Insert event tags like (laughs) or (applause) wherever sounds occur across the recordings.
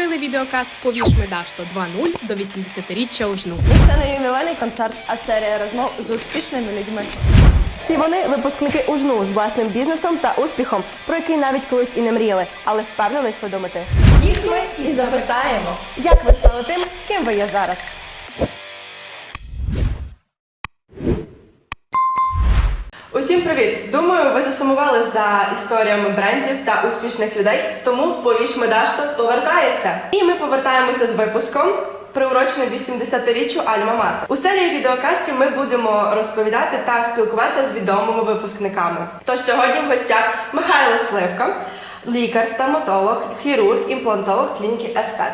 створили відеокаст Повіш Медашто 2.0 до 80-річчя УЖНУ. Це не ювілейний концерт, а серія розмов з успішними людьми. Всі вони випускники УЖНУ з власним бізнесом та успіхом, про який навіть колись і не мріяли, але впевнено йшли до мети. Їх ми і запитаємо, як ви стали тим, ким ви є зараз. Усім привіт! Думаю, ви засумували за історіями брендів та успішних людей, тому повіш Медашто повертається. І ми повертаємося з випуском. Приурочений 80-річчю Альма Матер. У серії відеокастів ми будемо розповідати та спілкуватися з відомими випускниками. Тож сьогодні в гостях Михайло Сливка, лікар, стоматолог, хірург, імплантолог клініки Естет.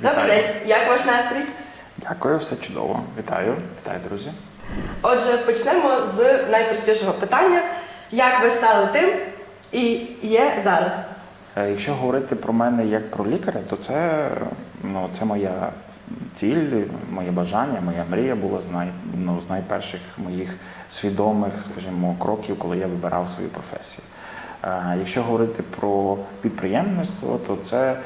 Добрий день, як ваш настрій? Дякую, все чудово. Вітаю, вітаю, друзі. Отже, почнемо з найпростішого питання: як ви стали тим і є зараз? Е, Якщо говорити про мене як про лікаря, то це, ну, це моя ціль, моє бажання, моя мрія була з, най, ну, з найперших моїх свідомих, скажімо, кроків, коли я вибирав свою професію. Е, Якщо говорити про підприємництво, то це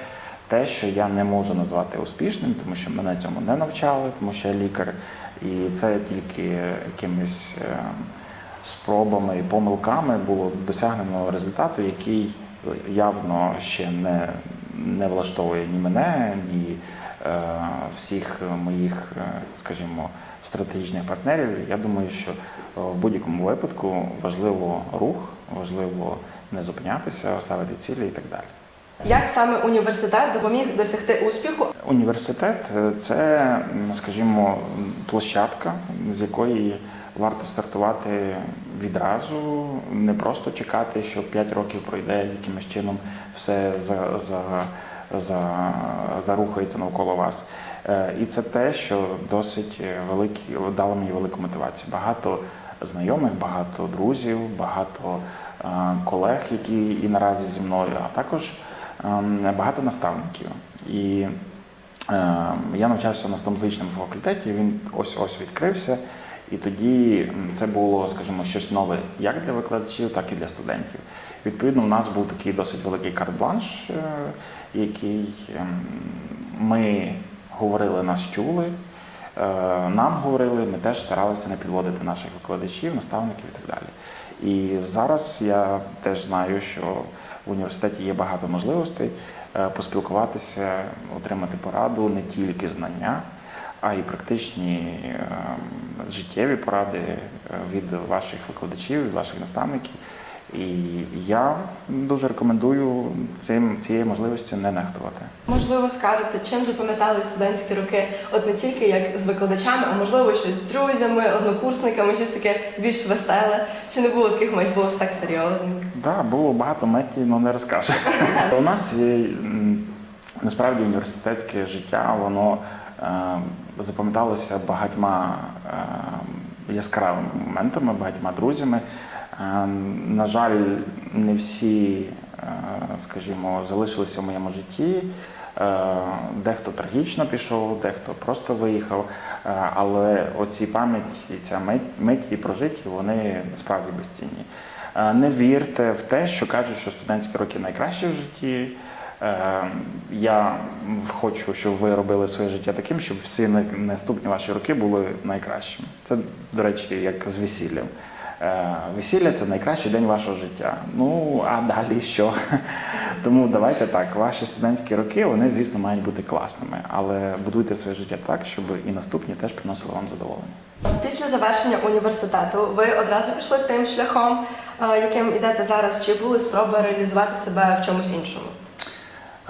те, що я не можу назвати успішним, тому що мене цьому не навчали, тому що я лікар, і це тільки якимись. е, спробами і помилками було досягнено результату, який явно ще не, не влаштовує ні мене, ні е, всіх моїх, е, скажімо, стратегічних партнерів. Я думаю, що е, в будь-якому випадку важливо рух, важливо не зупинятися, ставити цілі і так далі. Як саме університет допоміг досягти успіху? Університет це, скажімо, площадка, з якої варто стартувати відразу, не просто чекати, що 5 років пройде, якимось чином все за, за, за, зарухається навколо вас. Е, І це те, що досить великі, дало мені велику мотивацію. Багато знайомих, багато друзів, багато е, колег, які і наразі зі мною, а також багато наставників. І е, я навчався на стоматологічному факультеті, він ось ось відкрився. І тоді це було, скажімо, щось нове як для викладачів, так і для студентів. Відповідно, у нас був такий досить великий карт-бланш, е, який ем, ми говорили, нас чули, е, нам говорили, ми теж старалися не підводити наших викладачів, наставників і так далі. І зараз я теж знаю, що в університеті є багато можливостей е, поспілкуватися, отримати пораду, не тільки знання, а й практичні е, життєві поради е, від ваших викладачів, від ваших наставників. І я дуже рекомендую цим цією можливістю не нехтувати. Можливо, скажете, чим запам'ятали студентські роки, от не тільки як з викладачами, а можливо, щось з друзями, однокурсниками, щось таке більш веселе. Чи не було таких мить, було так серйозно? Так, було багато меті, але не розкажу. (laughs) У нас є, насправді університетське життя, воно е, запам'яталося багатьма е, яскравими моментами, багатьма друзями. Е, на жаль, не всі, е, скажімо, залишилися в моєму житті. Е, Дехто трагічно пішов, дехто просто виїхав. Е, Але оці пам'ять і ця мить- миті і прожиті, вони насправді безцінні. Не вірте в те, що кажуть, що студентські роки найкращі в житті. Я хочу, щоб ви робили своє життя таким, щоб всі наступні ваші роки були найкращими. Це, до речі, як з весіллям. Е, Весілля це найкращий день вашого життя. Ну а далі що? (laughs) Тому давайте так. Ваші студентські роки, вони, звісно, мають бути класними, але будуйте своє життя так, щоб і наступні теж приносили вам задоволення. Після завершення університету ви одразу пішли тим шляхом, е, яким ідете зараз, чи були спроби реалізувати себе в чомусь іншому?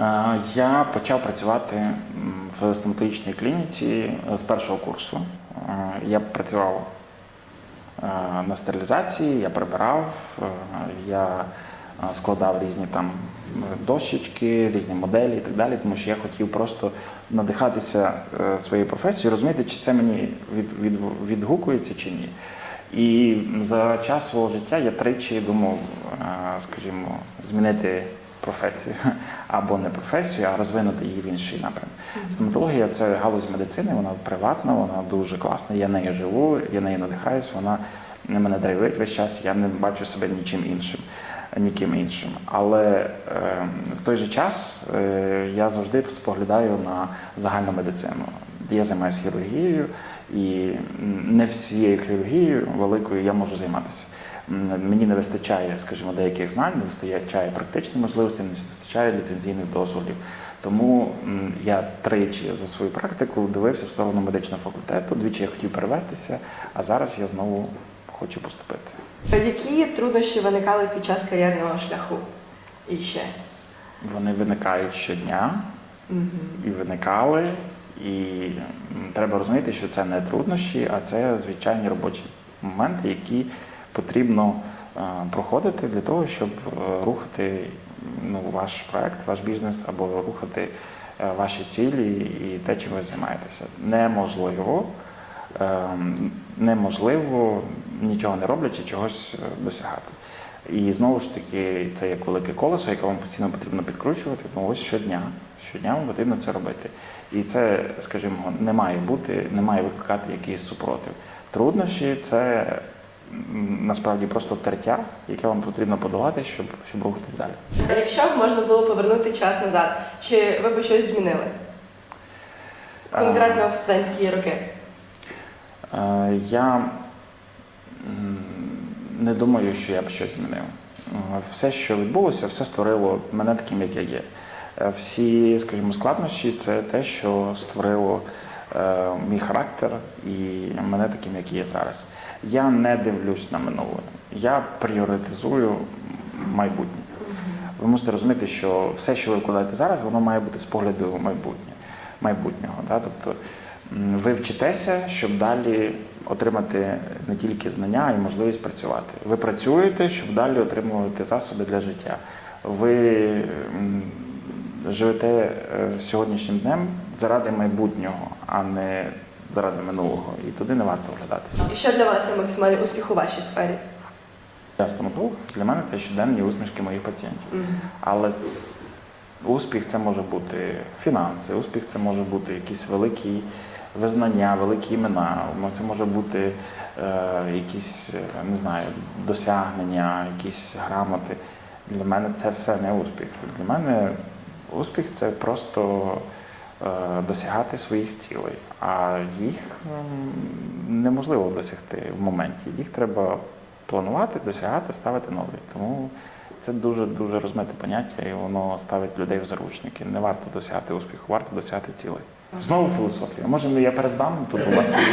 Е, Я почав працювати в стоматологічній клініці з першого курсу. Я працював на стерилізації, я прибирав, е, я е, складав різні там е, дощечки, різні моделі і так далі, тому що я хотів просто надихатися е, своєю професією, розуміти, чи це мені від, від, відгукується чи ні. І за час свого життя я тричі думав, е, скажімо, змінити професію або не професію, а розвинути її в інший напрям. Стоматологія це галузь медицини, вона приватна, вона дуже класна. Я нею живу, я нею надихаюсь, вона мене драйвить весь час, я не бачу себе нічим іншим. ніким іншим. Але е, в той же час е, я завжди споглядаю на загальну медицину. Я займаюся хірургією, і не всією хірургією великою я можу займатися. Мені не вистачає, скажімо, деяких знань, не вистачає практичних можливостей, не вистачає ліцензійних дозволів. Тому я тричі за свою практику дивився в сторону медичного факультету. Двічі я хотів перевестися, а зараз я знову хочу поступити. Які труднощі виникали під час кар'єрного шляху? І ще. Вони виникають щодня і виникали. І треба розуміти, що це не труднощі, а це звичайні робочі моменти, які потрібно е, проходити для того, щоб е, рухати ну, ваш проект, ваш бізнес або рухати е, ваші цілі і те, чим ви займаєтеся. Неможливо, ем, неможливо нічого не роблячи, чогось досягати. І знову ж таки, це як велике колесо, яке вам постійно потрібно підкручувати. Ну ось щодня. Щодня вам потрібно це робити. І це, скажімо, не має бути, не має викликати якийсь супротив. Труднощі це насправді просто тертя, яке вам потрібно подолати, щоб, щоб рухатись далі. А Якщо б можна було повернути час назад, чи ви б щось змінили? Конкретно в студентські роки. Я не думаю, що я б щось змінив. Все, що відбулося, все створило мене таким, як я є. Всі, скажімо, складнощі це те, що створило мій характер і мене таким, як є зараз. Я не дивлюсь на минуле. Я пріоритизую майбутнє. Ви мусите розуміти, що все, що ви вкладаєте зараз, воно має бути з погляду майбутнє, майбутнього. Да? Тобто ви вчитеся, щоб далі отримати не тільки знання, а й можливість працювати. Ви працюєте, щоб далі отримувати засоби для життя. Ви живете е, сьогоднішнім днем заради майбутнього, а не заради минулого. І туди не варто оглядатися. І що для вас є максимальний успіх у вашій сфері? Я стоматолог, для мене це щоденні усмішки моїх пацієнтів. Але успіх це може бути фінанси, успіх це може бути якісь великі визнання, великі імена, це може бути е, якісь, е, не знаю, досягнення, якісь грамоти. Для мене це все не успіх. Для мене успіх це просто досягати своїх цілей. А їх неможливо досягти в моменті. Їх треба планувати, досягати, ставити нові. Тому це дуже дуже розмите поняття, і воно ставить людей в заручники. Не варто досягати успіху, варто досягати цілей. Знову філософія. Може, я перездам тут у вас. (laughs)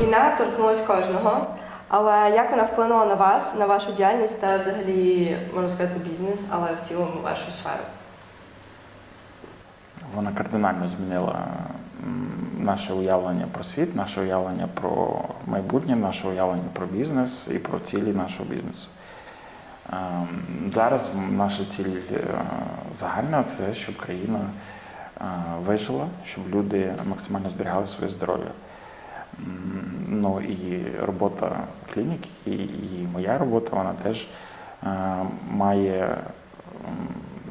Війна торкнулась кожного. Але як вона вплинула на вас, на вашу діяльність та взагалі, можна сказати, бізнес, але в цілому вашу сферу? Вона кардинально змінила наше уявлення про світ, наше уявлення про майбутнє, наше уявлення про бізнес і про цілі нашого бізнесу. Ем, Зараз наша ціль е, загальна це щоб країна е, вижила, щоб люди максимально зберігали своє здоров'я. Ну і робота клініки, і, моя робота, вона теж е, має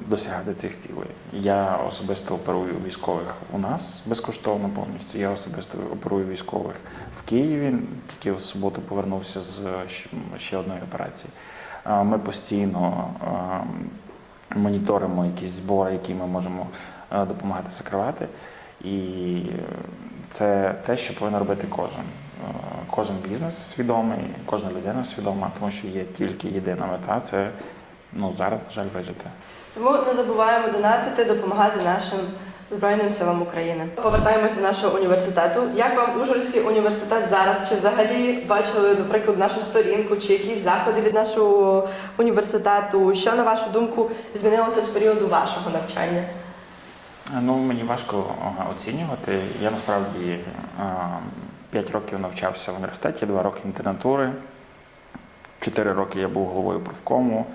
досягати цих цілей. Я особисто оперую військових у нас безкоштовно повністю. Я особисто оперую військових в Києві. Тільки в суботу повернувся з ще- одної операції. Ми постійно моніторимо якісь збори, які ми можемо допомагати закривати. І це те, що повинен робити кожен. Кожен бізнес свідомий, кожна людина свідома, тому що є тільки єдина мета це ну, зараз, на жаль, вижити. Тому не забуваємо донатити, допомагати нашим Збройним силам України. Повертаємось до нашого університету. Як вам Ужгородський університет зараз? Чи взагалі бачили, наприклад, нашу сторінку, чи якісь заходи від нашого університету? Що на вашу думку змінилося з періоду вашого навчання? Ну, мені важко оцінювати. Я насправді 5 років навчався в університеті, 2 роки інтернатури, 4 роки я був головою профкому,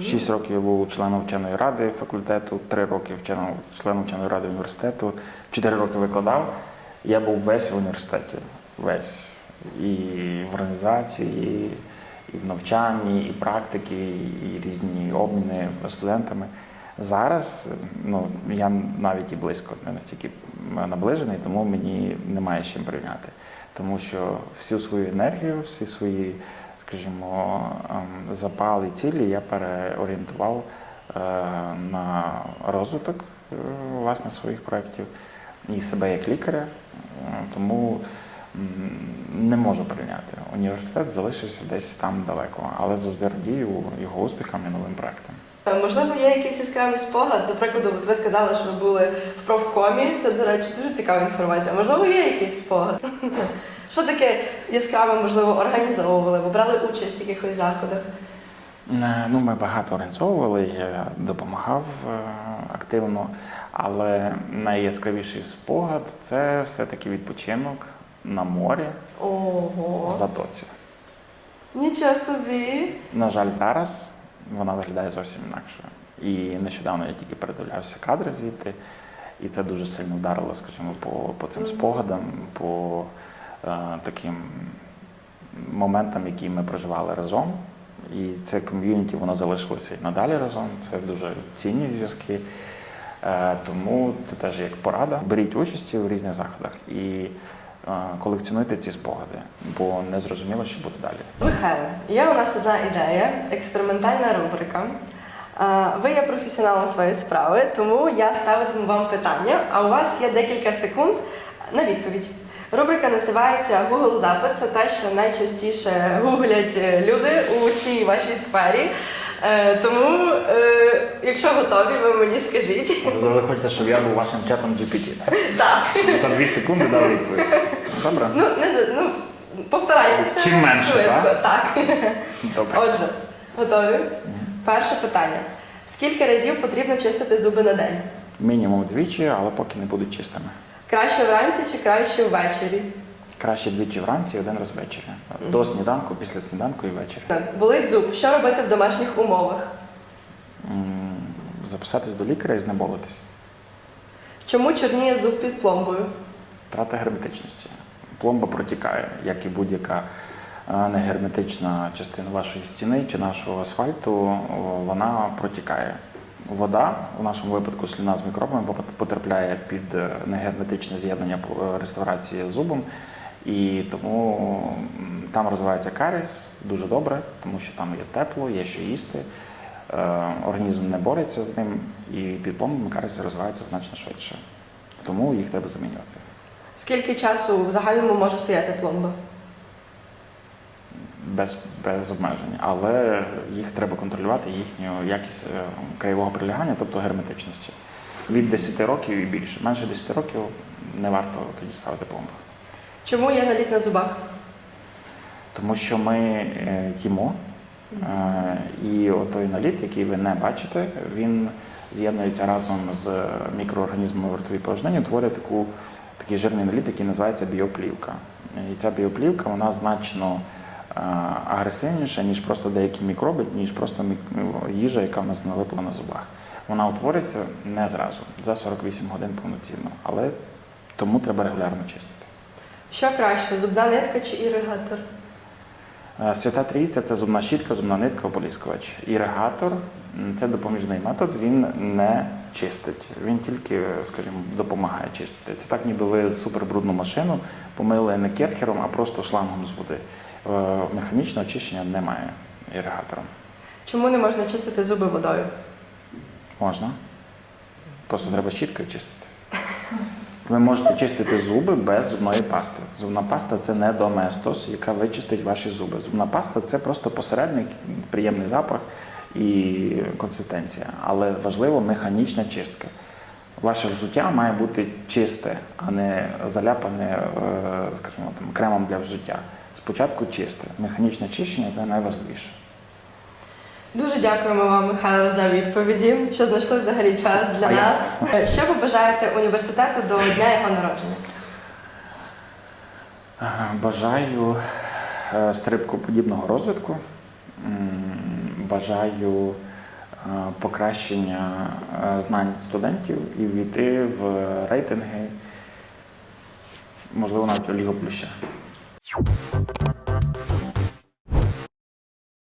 6 років я був членом вченої ради факультету, 3 роки вченом, членом вченої ради університету, 4 роки викладав. Я був весь в університеті, весь. І в організації, і в навчанні, і практики, і різні обміни студентами. Зараз ну, я навіть і близько не настільки наближений, тому мені немає з чим порівняти. Тому що всю свою енергію, всі свої, скажімо, ем, запал і цілі я переорієнтував е, на розвиток е, власне своїх проєктів і себе як лікаря. Е, Тому не можу прийняти. Університет залишився десь там далеко, але завжди радію його успіхам і новим проектам. Можливо, є якийсь яскравий спогад. До прикладу, от ви сказали, що ви були в профкомі. Це, до речі, дуже цікава інформація. Можливо, є якийсь спогад. (laughs) Що таке яскраве, можливо, організовували, ви брали участь в якихось заходах? Ну, ми багато організовували, я допомагав е, активно, але найяскравіший спогад це все-таки відпочинок на морі в затоці. Нічого собі. На жаль, зараз вона виглядає зовсім інакше. І нещодавно я тільки передивлявся кадри звідти, і це дуже сильно вдарило, скажімо, по, по цим спогадам, по таким моментам, які ми проживали разом. І це ком'юніті, воно залишилося і надалі разом. Це дуже цінні зв'язки. Е, тому це теж як порада. Беріть участь у різних заходах і е, колекціонуйте ці спогади, бо не зрозуміло, що буде далі. Михайло, є у нас одна ідея, експериментальна рубрика. Ви є професіоналом своєї справи, тому я ставитиму вам питання, а у вас є декілька секунд на відповідь. Рубрика називається Google запит. Це те, що найчастіше гуглять е, люди у цій вашій сфері. Е, Тому, е, якщо готові, ви мені скажіть. Ви хочете, щоб я був вашим чатом GPT, так? Так. За дві секунди дав відповідь. Добре? Ну, не за- ну, постарайтеся. Чим менше, швидко. так? так. Добре. Отже, готові? Перше питання. Скільки разів потрібно чистити зуби на день? Мінімум двічі, але поки не будуть чистими. Краще вранці чи краще ввечері? Краще двічі вранці і один раз ввечері. До сніданку, після сніданку і ввечері. Болить зуб. Що робити в домашніх умовах? М, Записатись до лікаря і знеболитись. Чому чорніє зуб під пломбою? Втрата герметичності. Пломба протікає, як і будь-яка е, негерметична частина вашої стіни чи нашого асфальту, о, вона протікає. Вода, в нашому випадку слюна з мікробами, потрапляє під е, негерметичне з'єднання е, реставрації з зубом, і тому там розвивається каріс дуже добре, тому що там є тепло, є що їсти. Е, Організм не бореться з ним, і під пломбами каріс розвивається значно швидше. Тому їх треба замінювати. Скільки часу в загальному може стояти пломба? Без, без обмежень, але їх треба контролювати, їхню якість е, краєвого прилягання, тобто герметичності. Від 10 років і більше. Менше 10 років не варто тоді ставити пломбу. Чому є наліт на зубах? Тому що ми е, їмо, е, і отой наліт, який ви не бачите, він з'єднується разом з мікроорганізмами в ротовій порожнині, утворює таку, такий жирний наліт, який називається біоплівка. І ця біоплівка вона значно агресивніша, ніж просто деякі мікроби, ніж просто ну, їжа, яка в нас налипла на зубах. Вона утворюється не зразу, за 48 годин повноцінно, але тому треба регулярно чистити. Що краще, зубна нитка чи іригатор? Е, Свята Трійця це зубна щітка, зубна нитка, ополіскувач. Іригатор це допоміжний метод, він не чистить. Він тільки, скажімо, допомагає чистити. Це так, ніби ви супербрудну машину помили не керхером, а просто шлангом з води. Е, Механічного очищення немає іригатором. Чому не можна чистити зуби водою? Можна. Просто треба щіткою чистити. Ви можете чистити зуби без зубної пасти. Зубна паста це не доместос, яка вичистить ваші зуби. Зубна паста це просто посередник, приємний запах і консистенція. Але важливо механічна чистка. Ваше взуття має бути чисте, а не заляпане, е, скажімо, там, кремом для взуття. Спочатку чисте. Механічне чищення це найважливіше. Дуже дякуємо вам, Михайло, за відповіді, що знайшли взагалі час для А я- нас. Що ви бажаєте університету до дня його народження? Е, Бажаю е, стрибкоподібного розвитку. Бажаю е, покращення знань студентів і війти в рейтинги, можливо, навіть у Лігу Плюща. you